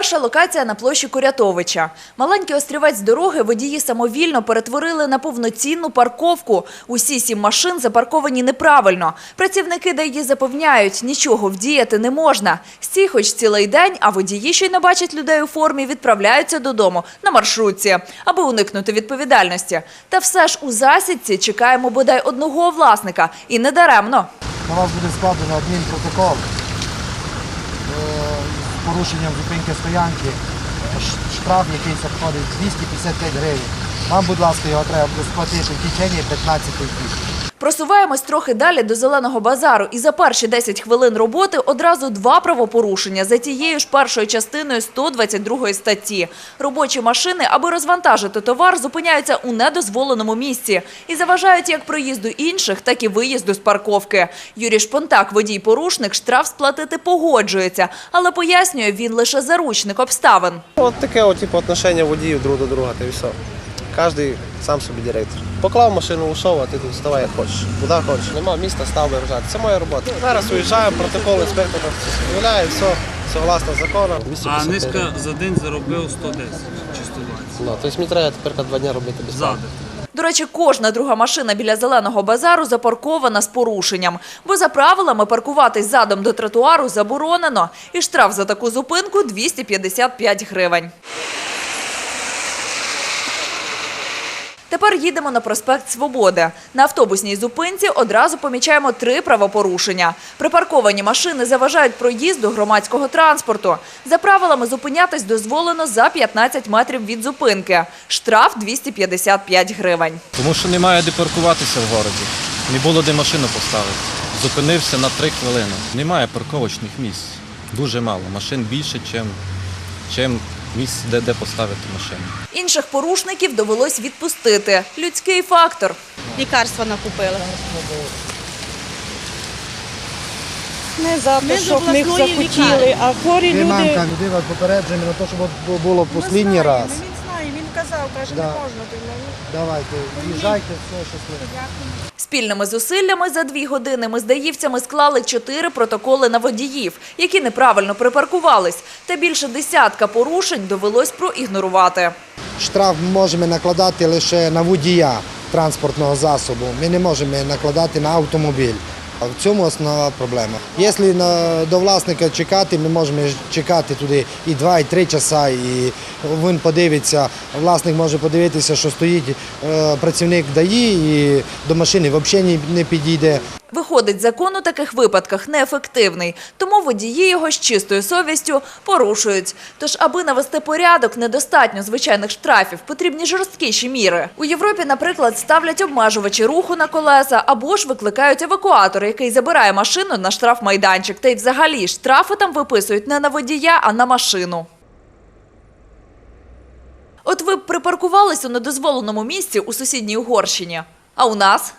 Перша локація на площі Курятовича. Маленький острівець дороги водії самовільно перетворили на повноцінну парковку. Усі сім машин запарковані неправильно. Працівники ДАІ запевняють, нічого вдіяти не можна. Стій хоч цілий день, а водії, що й не бачать людей у формі, відправляються додому на маршрутці, аби уникнути відповідальності. Та все ж у засідці чекаємо бодай одного власника. І не даремно. На вас буде складено адмінпротокол з порушенням зупинки стоянки. Штраф який обходить 255 гривень. Вам, будь ласка, його треба буде сплатити в течение 15 днів. Просуваємось трохи далі до зеленого базару, і за перші 10 хвилин роботи одразу два правопорушення за тією ж першою частиною 122 статті. Робочі машини, аби розвантажити товар, зупиняються у недозволеному місці і заважають як проїзду інших, так і виїзду з парковки. Юрій Шпонтак, водій-порушник, штраф сплатити погоджується, але пояснює, він лише заручник обставин. От таке типу, отношення водіїв друг до друга, та і все. Кожен сам собі директор. Поклав машину, ушов, а ти тут вставай як хочеш. Куди хочеш. Нема міста, став виражати. Це моя робота. Зараз уїжджаю, протокол інспектора виявляє, все, согласно закону. А низка за день заробив 110 чи 120. Ну, тобто мені треба тепер два дні робити. Ззади. До речі, кожна друга машина біля зеленого базару запаркована з порушенням. Бо за правилами паркуватись задом до тротуару заборонено. І штраф за таку зупинку 255 гривень. Тепер їдемо на проспект Свободи. На автобусній зупинці одразу помічаємо три правопорушення. Припарковані машини заважають проїзду громадського транспорту. За правилами зупинятись дозволено за 15 метрів від зупинки. Штраф 255 гривень. Тому що немає де паркуватися в городі. Не було де машину поставити. Зупинився на три хвилини. Немає парковочних місць. Дуже мало. Машин більше, чим, чим місць, де, де поставити машину. Інших порушників довелось відпустити. Людський фактор. лікарства накупили. Не запашок них захотіли, а хворі мамка, люди. люди вас попереджуємо на те, щоб було в останній раз. Каже, Да. не можна. тому Давайте, їжджайте, все щасливо. Спільними зусиллями за дві години ми з даївцями склали чотири протоколи на водіїв, які неправильно припаркувались. Та більше десятка порушень довелось проігнорувати. Штраф ми можемо накладати лише на водія транспортного засобу. Ми не можемо накладати на автомобіль. В цьому основна проблема. Якщо до власника чекати, ми можемо чекати туди і два, і три часа, і він подивиться, власник може подивитися, що стоїть е, працівник ДАІ і до машини взагалі не підійде. Виходить, закон у таких випадках неефективний, тому водії його з чистою совістю порушують. Тож, аби навести порядок, недостатньо звичайних штрафів, потрібні жорсткіші міри. У Європі, наприклад, ставлять обмежувачі руху на колеса або ж викликають евакуатор, який забирає машину на штрафмайданчик. Та й взагалі штрафи там виписують не на водія, а на машину. От ви б припаркувались у недозволеному місці у сусідній Угорщині. А у нас